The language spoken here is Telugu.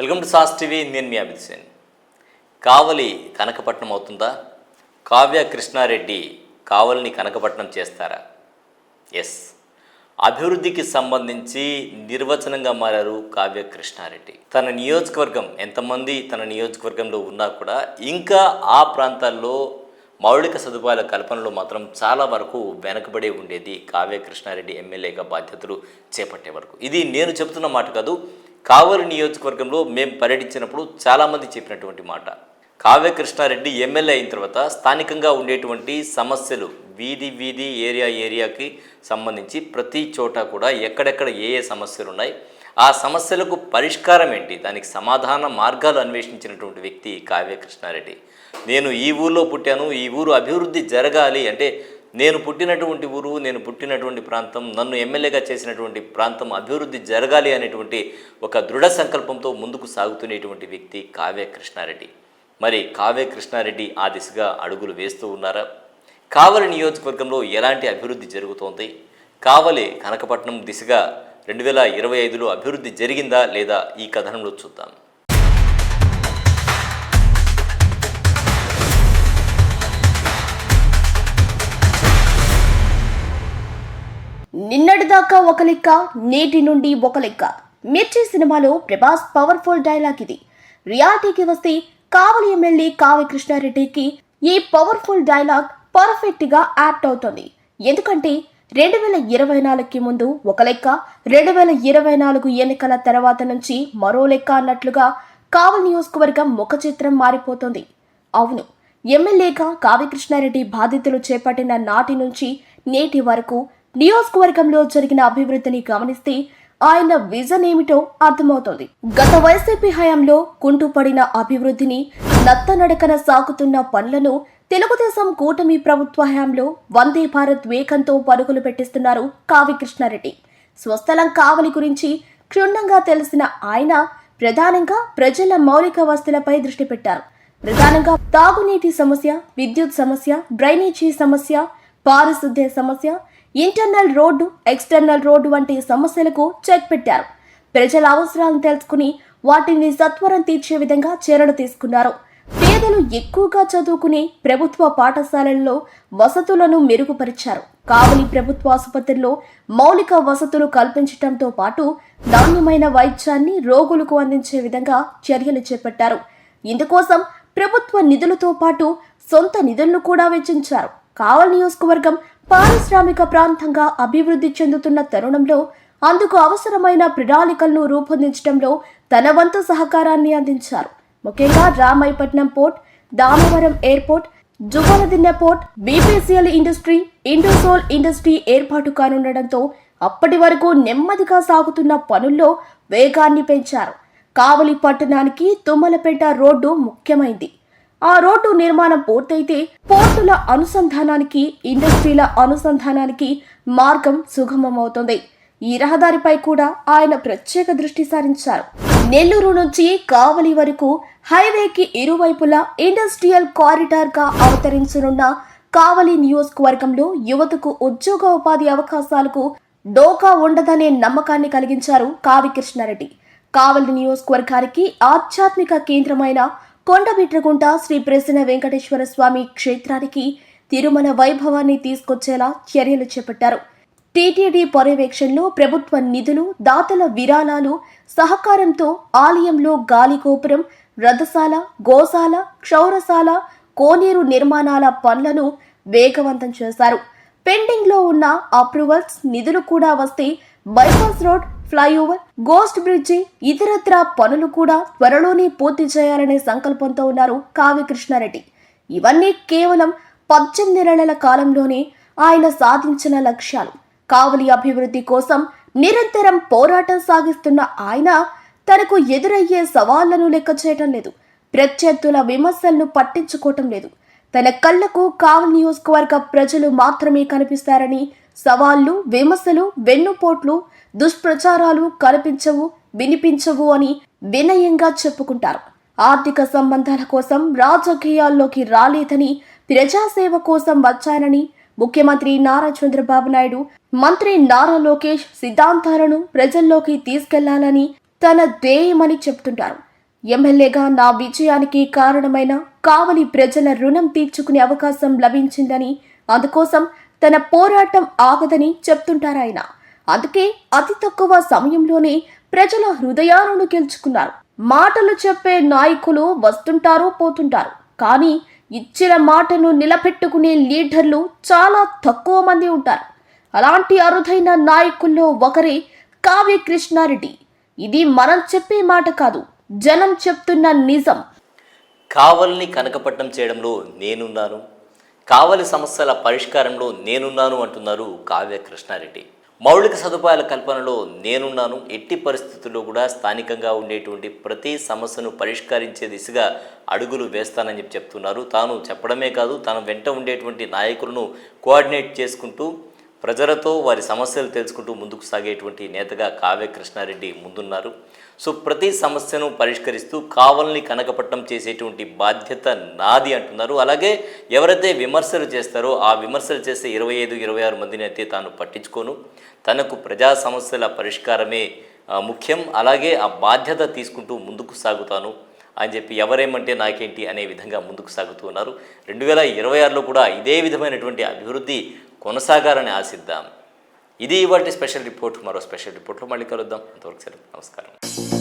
వెల్కమ్ టు సాస్ టీవీ నేను మీ అమిత్ సేన్. కావలి కనకపట్నం అవుతుందా? కావ్య కృష్ణారెడ్డి కావలిని కనకపట్నం చేస్తారా? ఎస్ అభివృద్ధికి సంబంధించి నిర్వచనంగా మారారు కావ్య కృష్ణారెడ్డి. తన నియోజకవర్గం ఎంతమంది తన నియోజకవర్గంలో ఉన్నా కూడా ఇంకా ఆ ప్రాంతాల్లో మౌలిక సదుపాయాల కల్పనలో మాత్రం చాలా వరకు వెనకబడి ఉండేది కావ్య కృష్ణారెడ్డి ఎమ్మెల్యేగా బాధ్యతలు చేపట్టే వరకు. ఇది నేను చెబుతున్న మాట కాదు కావలి నియోజకవర్గంలో మేము పర్యటించినప్పుడు చాలామంది చెప్పినటువంటి మాట. కావ్య కృష్ణారెడ్డి ఎమ్మెల్యే అయిన తర్వాత స్థానికంగా ఉండేటువంటి సమస్యలు వీధి వీధి ఏరియా ఏరియాకి సంబంధించి ప్రతి చోట కూడా ఎక్కడెక్కడ ఏ ఏ సమస్యలు ఉన్నాయి ఆ సమస్యలకు పరిష్కారం ఏంటి దానికి సమాధాన మార్గాలు అన్వేషించినటువంటి వ్యక్తి కావ్య కృష్ణారెడ్డి. నేను ఈ ఊర్లో పుట్టాను ఈ ఊరు అభివృద్ధి జరగాలి అంటే నేను పుట్టినటువంటి ఊరు నేను పుట్టినటువంటి ప్రాంతం నన్ను ఎమ్మెల్యేగా చేసినటువంటి ప్రాంతం అభివృద్ధి జరగాలి అనేటువంటి ఒక దృఢ సంకల్పంతో ముందుకు సాగుతున్నటువంటి వ్యక్తి కావ్య కృష్ణారెడ్డి. మరి కావ్య కృష్ణారెడ్డి ఆ దిశగా అడుగులు వేస్తూ ఉన్నారా? కావలి నియోజకవర్గంలో ఎలాంటి అభివృద్ధి జరుగుతోంది? కావలి కనకపట్నం దిశగా రెండు వేల ఇరవై ఐదులో అభివృద్ధి జరిగిందా లేదా ఈ కథనంలో చూద్దాం. నిన్నటిదాకా ఒక లెక్క నేటి నుండి ఒక లెక్క. మిర్చి సినిమాలో ప్రభాస్ పవర్ఫుల్ డైలాగ్ ఇది. రియాలిటీకి వస్తే కావలి ఎమ్మెల్యే కావ్య కృష్ణారెడ్డికి ఈ పవర్ఫుల్ డైలాగ్ పర్ఫెక్ట్గా యాప్ట్ అవుతుంది. ఎందుకంటే రెండు వేల ఇరవై నాలుగుకి ముందు ఒక లెక్క రెండు వేల ఇరవై నాలుగు ఎన్నికల తర్వాత నుంచి మరో లెక్క అన్నట్లుగా కావలి నియోజకవర్గం ముఖ చిత్రం మారిపోతుంది. అవును ఎమ్మెల్యేగా కావ్యకృష్ణారెడ్డి బాధ్యతలు చేపట్టిన నాటి నుంచి నేటి వరకు నియోజకవర్గంలో జరిగిన అభివృద్ధిని గమనిస్తే ఆయన విజన్ ఏమిటో అర్థమవుతోంది. గత వైసీపీ హయాంలో కుంటుపడిన అభివృద్ధిని నత్తనడకన సాగుతున్న పనులను తెలుగుదేశం కూటమి ప్రభుత్వ హయాంలో వందే భారత్ వేగంతో పరుగులు పెట్టిస్తున్నారు కావికృష్ణారెడ్డి స్వస్థలం కావలి గురించి క్షుణ్ణంగా తెలిసిన ఆయన ప్రధానంగా ప్రజల మౌలిక వసతులపై దృష్టి పెట్టారు. ప్రధానంగా తాగునీటి సమస్య విద్యుత్ సమస్య డ్రైనేజీ సమస్య పారిశుద్ధ్య సమస్య ఇంటర్నల్ రోడ్డు ఎక్స్టర్నల్ రోడ్డు వంటి సమస్యలకు చెక్ పెట్టారు. ప్రజల అవసరాలను తెలుసుకుని వాటిని సత్వరం తీర్చే విధంగా చర్యలు తీసుకున్నారు. పేదలు ఎక్కువగా చదువుకునే ప్రభుత్వ పాఠశాలల్లో వసతులను మెరుగుపరిచారు. కావలి ప్రభుత్వ ఆసుపత్రిలో మౌలిక వసతులు కల్పించడంతో పాటు నాణ్యమైన వైద్యాన్ని రోగులకు అందించే విధంగా చర్యలు చేపట్టారు. ఇందుకోసం ప్రభుత్వ నిధులతో పాటు సొంత నిధులను కూడా వెచ్చించారు. కావలి నియోజకవర్గం పారిశ్రామిక ప్రాంతంగా అభివృద్ధి చెందుతున్న తరుణంలో అందుకు అవసరమైన ప్రణాళికలను రూపొందించడంలో తన వంతు సహకారాన్ని అందించారు. ముఖ్యంగా Ramayapatnam port Damavaram airport Jugaladinne port BPCL industry Indosol industry ఏర్పాటు కానుండటంతో అప్పటి వరకు నెమ్మదిగా సాగుతున్న పనుల్లో వేగాన్ని పెంచారు. కావలి పట్టణానికి తుమ్మలపేట రోడ్డు ముఖ్యమైంది. ఆ రోడ్డు నిర్మాణం పూర్తయితే పోర్టుల అనుసంధానానికి ఇండస్ట్రీల అనుసంధానానికి మార్గం సుగమమవుతుంది. ఈ రహదారిపై కూడా ఆయన ప్రత్యేక దృష్టి సారించారు. నెల్లూరు నుంచి కావలి వరకు హైవేకి ఇరువైపులా ఇండస్ట్రియల్ కారిడార్గా అవతరించనున్న కావలి నియోజకవర్గంలో యువతకు ఉద్యోగ ఉపాధి అవకాశాలకు డోకా ఉండదనే నమ్మకాన్ని కలిగించారు కావి కృష్ణారెడ్డి కావలి నియోజకవర్గానికి ఆధ్యాత్మిక కేంద్రమైన కొండబిట్రగుంట శ్రీ ప్రసన్న వెంకటేశ్వర స్వామి క్షేత్రానికి తిరుమల వైభవాన్ని తీసుకొచ్చేలా చర్యలు చేపట్టారు. టీటీడీ పర్యవేక్షణలో ప్రభుత్వ నిధులు దాతల విరాళాలు సహకారంతో ఆలయంలో గాలి గోపురం రథశాల గోశాల క్షౌరశాల కోనేరు నిర్మాణాల పనులను వేగవంతం చేశారు. పెండింగ్లో ఉన్న అప్రూవల్స్ నిధులు కూడా వస్తే బైపాస్ రోడ్ ఫ్లైఓవర్ గోస్ట్ బ్రిడ్జి ఇతరత్ర పనులు కూడా త్వరలోనే పూర్తి చేయాలనే సంకల్పంతో ఉన్నారు కావ్య కృష్ణారెడ్డి ఇవన్నీ కేవలం పద్దెనిమిది నెలల కాలంలోనే ఆయన సాధించిన లక్ష్యాలు. కావలి అభివృద్ధి కోసం నిరంతరం పోరాటం సాగిస్తున్న ఆయన తనకు ఎదురయ్యే సవాళ్ళను లెక్క చేయటం లేదు. ప్రత్యర్థుల విమర్శలను పట్టించుకోవటం లేదు. తన కళ్ళకు కావలి నియోజకవర్గ ప్రజలు మాత్రమే కనిపిస్తారని సవాళ్ళు విమర్శలు వెన్నుపోట్లు దుష్ప్రచారాలు కనిపించవు వినిపించవు అని వినయంగా చెప్పుకుంటారు. ఆర్థిక సంబంధాల కోసం రాజకీయాల్లోకి రాలేదని ప్రజాసేవ కోసం వచ్చానని ముఖ్యమంత్రి నారా చంద్రబాబు నాయుడు మంత్రి నారా లోకేష్ సిద్ధాంతాలను ప్రజల్లోకి తీసుకెళ్ళాలని తన ధ్యేయమని చెప్తుంటారు. ఎమ్మెల్యేగా నా విజయానికి కారణమైన కావలి ప్రజల రుణం తీర్చుకునే అవకాశం లభించిందని అందుకోసం తన పోరాటం ఆగదని చెప్తుంటారాయన అందుకే అతి తక్కువ సమయంలోనే ప్రజల హృదయాలను గెలుచుకున్నారు. మాటలు చెప్పే నాయకులు వస్తుంటారు పోతుంటారు. కానీ ఇచ్చిన మాటను నిలబెట్టుకునే లీడర్లు చాలా తక్కువ మంది ఉంటారు. అలాంటి అరుదైన నాయకుల్లో ఒకరే కావ్య కృష్ణారెడ్డి ఇది మనం చెప్పే మాట కాదు జనం చెప్తున్న నిజం. కావల్ని కనకపట్నం చేయడంలో నేనున్నాను. కావలి సమస్యల పరిష్కారంలో నేనున్నాను అంటున్నారు కావ్య కృష్ణారెడ్డి. మౌలిక సదుపాయాల కల్పనలో నేనున్నాను ఎట్టి పరిస్థితుల్లో కూడా స్థానికంగా ఉండేటువంటి ప్రతి సమస్యను పరిష్కరించే దిశగా అడుగులు వేస్తానని చెప్పి చెప్తున్నారు. తాను చెప్పడమే కాదు తన వెంట ఉండేటువంటి నాయకులను కోఆర్డినేట్ చేసుకుంటూ ప్రజలతో వారి సమస్యలు తెలుసుకుంటూ ముందుకు సాగేటువంటి నేతగా కావ్య కృష్ణారెడ్డి ముందున్నారు. సో ప్రతి సమస్యను పరిష్కరిస్తూ కావల్ని కనకపట్నం చేసేటువంటి బాధ్యత నాది అంటున్నారు. అలాగే ఎవరైతే విమర్శలు చేస్తారో ఆ విమర్శలు చేసే ఇరవై ఐదు ఇరవై ఆరు మందిని అయితే తాను పట్టించుకోను. తనకు ప్రజా సమస్యల పరిష్కారమే ముఖ్యం. అలాగే ఆ బాధ్యత తీసుకుంటూ ముందుకు సాగుతాను అని చెప్పి ఎవరేమంటే నాకేంటి అనే విధంగా ముందుకు సాగుతూ ఉన్నారు. రెండు వేల ఇరవై ఆరులో కూడా ఇదే విధమైనటువంటి అభివృద్ధి కొనసాగాలని ఆశిద్దాం. ఇది ఇవాటి స్పెషల్ రిపోర్ట్. మరో స్పెషల్ రిపోర్ట్లో మళ్ళీ కలుద్దాం. అంతవరకు సెలవు నమస్కారం.